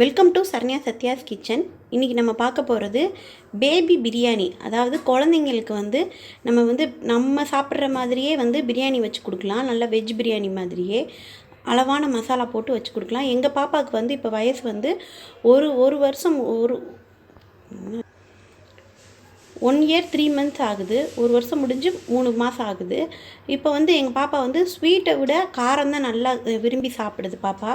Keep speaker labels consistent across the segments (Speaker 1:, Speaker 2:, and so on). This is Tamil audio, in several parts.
Speaker 1: Welcome to Saranya Sathya's kitchen இன்றைக்கி நம்ம பார்க்க போகிறது பேபி பிரியாணி அதாவது குழந்தைங்களுக்கு வந்து நம்ம வந்து நம்ம சாப்பிட்ற மாதிரியே வந்து பிரியாணி வச்சு கொடுக்கலாம். நல்லா வெஜ் பிரியாணி மாதிரியே அளவான மசாலா போட்டு வச்சு கொடுக்கலாம். எங்கள் பாப்பாவுக்கு வந்து இப்போ வயசு வந்து ஒரு ஒரு வருஷம் ஒரு ஒன் இயர் த்ரீ மந்த்ஸ் ஆகுது. ஒரு வருஷம் முடிஞ்சு மூணு மாதம் ஆகுது. இப்போ வந்து எங்கள் பாப்பா வந்து ஸ்வீட்டை விட காரம் தான் நல்லா விரும்பி சாப்பிடுது பாப்பா.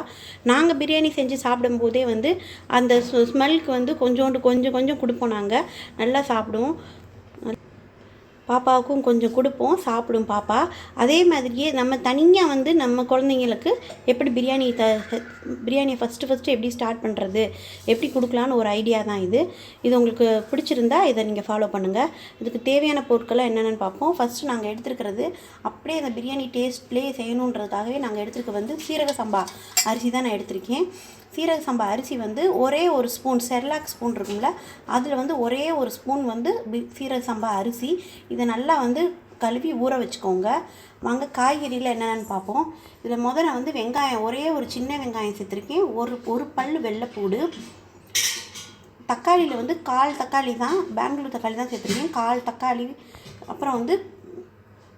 Speaker 1: நாங்கள் பிரியாணி செஞ்சு சாப்பிடும்போதே வந்து அந்த ஸ்மெல்க்கு வந்து கொஞ்சோண்டு கொஞ்சம் கொஞ்சம் கொடுப்போம் நாங்கள் நல்லா சாப்பிடுவோம். பாப்பாவுக்கும் கொஞ்சம் கொடுப்போம் சாப்பிடும் பாப்பா. அதே மாதிரியே நம்ம தனியாக வந்து நம்ம குழந்தைங்களுக்கு எப்படி பிரியாணி த பிரியாணியை ஃபஸ்ட்டு ஃபஸ்ட்டு எப்படி ஸ்டார்ட் பண்ணுறது எப்படி கொடுக்கலான்னு ஒரு ஐடியா தான் இது. இது உங்களுக்கு பிடிச்சிருந்தா இதை நீங்கள் ஃபாலோ பண்ணுங்கள் இதுக்கு தேவையான பொருட்களை என்னென்னு பார்ப்போம். ஃபஸ்ட்டு நாங்கள் எடுத்துருக்கிறது அப்படியே அந்த பிரியாணி டேஸ்ட்லேயே செய்யணுன்றதுக்காகவே நாங்கள் எடுத்துருக்க வந்து சீரக சம்பா அரிசி தான் நான் எடுத்திருக்கேன். சீரக சம்பா அரிசி வந்து ஒரே ஒரு ஸ்பூன் செர்லாக் ஸ்பூன் இருக்கும்ல அதில் வந்து ஒரே ஒரு ஸ்பூன் வந்து சீரக சம்பா அரிசி. இதை நல்லா வந்து கழுவி ஊற வச்சுக்கோங்க. வாங்க காய்கறியில் என்னென்னு பார்ப்போம். இதில் முதல்ல வந்து வெங்காயம் ஒரே ஒரு சின்ன வெங்காயம் சேர்த்துருக்கேன். ஒரு ஒரு பல் வெள்ளைப்பூடு. தக்காளியில் வந்து கால் தக்காளி தான் பெங்களூர் தக்காளி தான் சேர்த்துருக்கேன். கால் தக்காளி அப்புறம் வந்து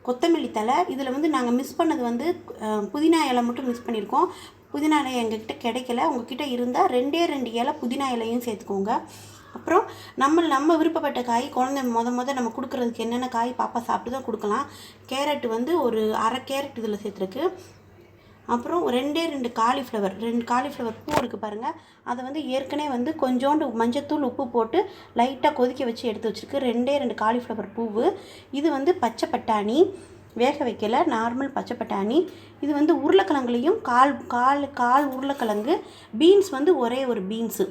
Speaker 1: கொத்தமல்லி தழை. இதில் வந்து நாங்கள் மிஸ் பண்ணது வந்து புதினா இலை மட்டும் மிஸ் பண்ணியிருக்கோம். புதினா இலை எங்ககிட்ட கிடைக்கல. உங்ககிட்ட இருந்தால் ரெண்டே ரெண்டு இலை புதினா இலையும் சேர்த்துக்கோங்க. அப்புறம் நம்ம நம்ம விருப்பப்பட்ட காய் குழந்தை மொத மொதல் நம்ம கொடுக்குறதுக்கு என்னென்ன காய் பாப்பா சாப்பிட்டு தான் கொடுக்கலாம். கேரட் வந்து ஒரு அரை கேரட் இதில் சேர்த்துருக்கு. அப்புறம் ரெண்டே ரெண்டு காலிஃப்ளவர் ரெண்டு காலிஃப்ளவர் பூ இருக்குது பாருங்கள் அதை வந்து ஏற்கனவே வந்து கொஞ்சோண்டு மஞ்சத்தூள் உப்பு போட்டு லைட்டாக கொதிக்க வச்சு எடுத்து வச்சுருக்கு. ரெண்டே ரெண்டு காலிஃப்ளவர் பூவு. இது வந்து பச்சை பட்டாணி. வேக வைக்கல. நார்மல் பச்சை பட்டாணி. இது வந்து உருளைக்கிழங்குலையும் கால் கால் கால் உருளைக்கிழங்கு பீன்ஸ் வந்து ஒரே ஒரு பீன்ஸு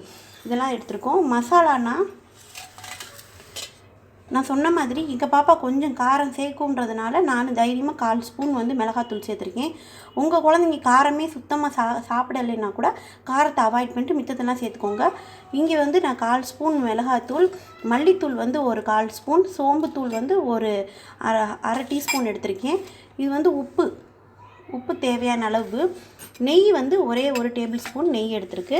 Speaker 1: இதெல்லாம் எடுத்திருக்கோம். மசாலானா நான் சொன்ன மாதிரி எங்கள் பாப்பா கொஞ்சம் காரம் சேர்க்குன்றதுனால நான் தைரியமாக கால் ஸ்பூன் வந்து மிளகாத்தூள் சேர்த்துருக்கேன். உங்கள் குழந்தைங்க காரமே சுத்தமாக சா சாப்பிடலைன்னா கூட காரத்தை அவாய்ட் பண்ணிட்டு மித்தத்தெல்லாம் சேர்த்துக்கோங்க. இங்கே வந்து நான் கால் ஸ்பூன் மிளகாத்தூள் மல்லித்தூள் வந்து ஒரு கால் ஸ்பூன் சோம்புத்தூள் வந்து ஒரு அரை அரை டீஸ்பூன் எடுத்திருக்கேன். இது வந்து உப்பு. உப்பு தேவையான அளவு. நெய் வந்து ஒரே ஒரு டேபிள் ஸ்பூன் நெய் எடுத்திருக்கு.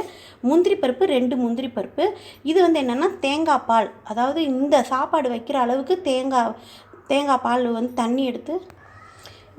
Speaker 1: முந்திரி பருப்பு ரெண்டு முந்திரி பருப்பு. இது வந்து என்னென்னா தேங்காய் பால். அதாவது இந்த சாப்பாடு வைக்கிற அளவுக்கு தேங்காய் தேங்காய் பால் வந்து தண்ணி எடுத்து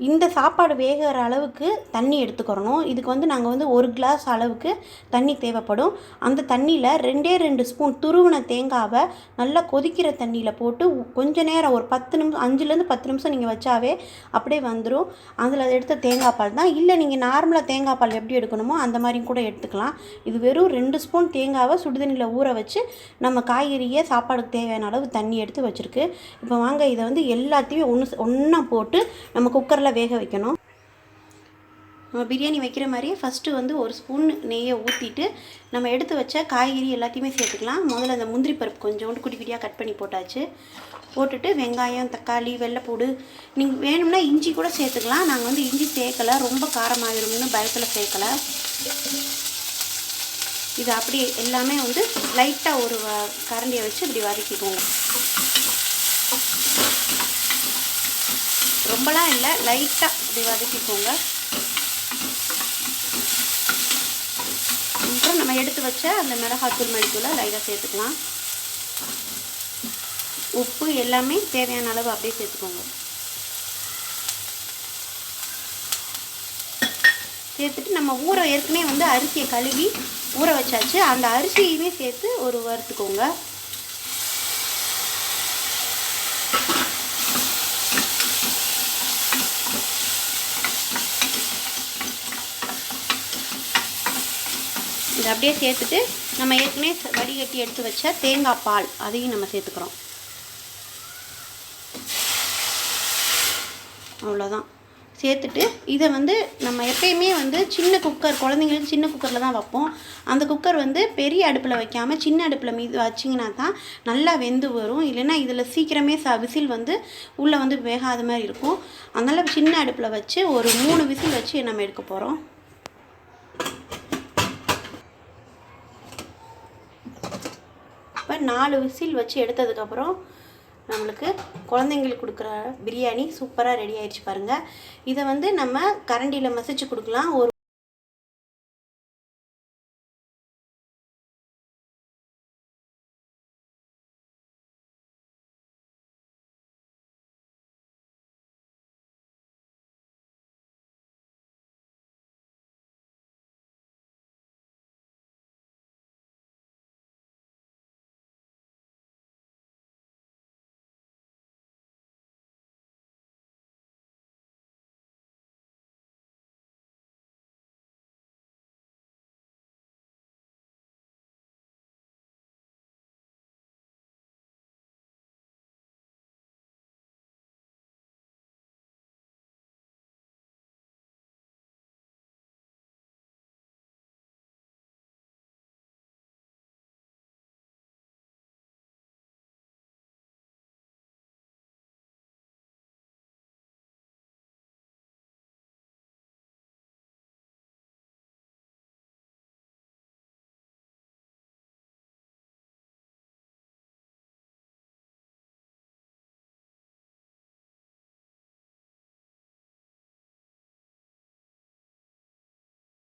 Speaker 1: இந்த சாப்பாடு வேகிற அளவுக்கு தண்ணி எடுத்துக்கிறணும் இதுக்கு வந்து நாங்கள் வந்து ஒரு கிளாஸ் அளவுக்கு தண்ணி தேவைப்படும். அந்த தண்ணியில் ரெண்டே ரெண்டு ஸ்பூன் துருவின தேங்காவை நல்லா கொதிக்கிற தண்ணியில் போட்டு உ- கொஞ்ச நேரம் ஒரு பத்து நிமிஷம் அஞ்சுலேருந்து பத்து நிமிஷம் நீங்கள் வச்சாவே அப்படியே வந்துடும் அதில் எடுத்த தேங்காய் பால் தான். இல்லை நீங்கள் நார்மலாக தேங்காய் பால் எப்படி எடுக்கணுமோ அந்த மாதிரியும் கூட எடுத்துக்கலாம். இது வெறும் ரெண்டு ஸ்பூன் தேங்காவை சுடுதண்ணியில் ஊற வச்சு நம்ம காய்கறியை சாப்பாடுக்கு தேவையான அளவு தண்ணி எடுத்து வச்சுருக்கு. இப்போ வாங்க இதை வந்து எல்லாத்தையும் ஒன்று ஒன்றா போட்டு நம்ம குக்கரில் வேக வைக்கணும். நம்ம பிரியாணி வைக்கிற மாதிரியே ஃபஸ்ட்டு வந்து ஒரு ஸ்பூன் நெய்யை ஊற்றிட்டு நம்ம எடுத்து வச்ச காய்கறி எல்லாத்தையுமே சேர்த்துக்கலாம். முதல்ல அந்த முந்திரி பருப்பு கொஞ்சோண்டு குட்டி குட்டியாக கட் பண்ணி போட்டாச்சு. போட்டுட்டு வெங்காயம் தக்காளி வெள்ளைப்பூடு நீங்கள் வேணும்னா இஞ்சி கூட சேர்த்துக்கலாம். நாங்கள் வந்து இஞ்சி சேர்க்கலை ரொம்ப காரமாகிடும்னு பயத்தில் சேர்க்கலை. இது அப்படியே எல்லாமே வந்து லைட்டாக ஒரு வ- கரண்டியை வச்சு இப்படி வதக்கிக்குவோம். ரொம்பலாம் இல்லை லைட்டாக இப்படி வதக்கிக்கோங்க. அப்புறம் நம்ம எடுத்து வச்ச அந்த மிளகாத்தூள் மல்லித்தூளை லைட்டாக சேர்த்துக்கலாம். உப்பு எல்லாமே தேவையான அளவு அப்படியே சேர்த்துக்கோங்க. சேர்த்துட்டு நம்ம ஊற ஏற்கனவே வந்து அரிசியை கழுவி ஊற வச்சாச்சு. அந்த அரிசியுமே சேர்த்து ஒரு வறுத்துக்கோங்க. இதை அப்படியே சேர்த்துட்டு நம்ம ஏற்கனவே ச- வடிகட்டி எடுத்து வச்ச தேங்காய் பால் அதையும் நம்ம சேர்த்துக்கிறோம். அவ்வளோதான் சேர்த்துட்டு இதை வந்து நம்ம எப்பயுமே வந்து சின்ன குக்கர் குழந்தைங்களுக்கு சின்ன குக்கரில் தான் வைப்போம். அந்த குக்கர் வந்து பெரிய அடுப்பில் வைக்காமல் சின்ன அடுப்பில் மீது வச்சிங்கன்னா தான் நல்லா வெந்து வரும். இல்லைன்னா இதில் சீக்கிரமே ச விசில் வந்து உள்ளே வந்து வேகாத மாதிரி இருக்கும். அதனால் சின்ன அடுப்பில் வச்சு ஒரு மூணு விசில் வச்சு நம்ம எடுக்க போகிறோம் நாலு விசில் வச்சு எடுத்ததுக்கப்புறம் நம்மளுக்கு குழந்தைங்களுக்கு கொடுக்குற பிரியாணி சூப்பராக ரெடி ஆயிடுச்சு பாருங்கள் இதை வந்து நம்ம கரண்டியில் மசிச்சு கொடுக்கலாம். ஒரு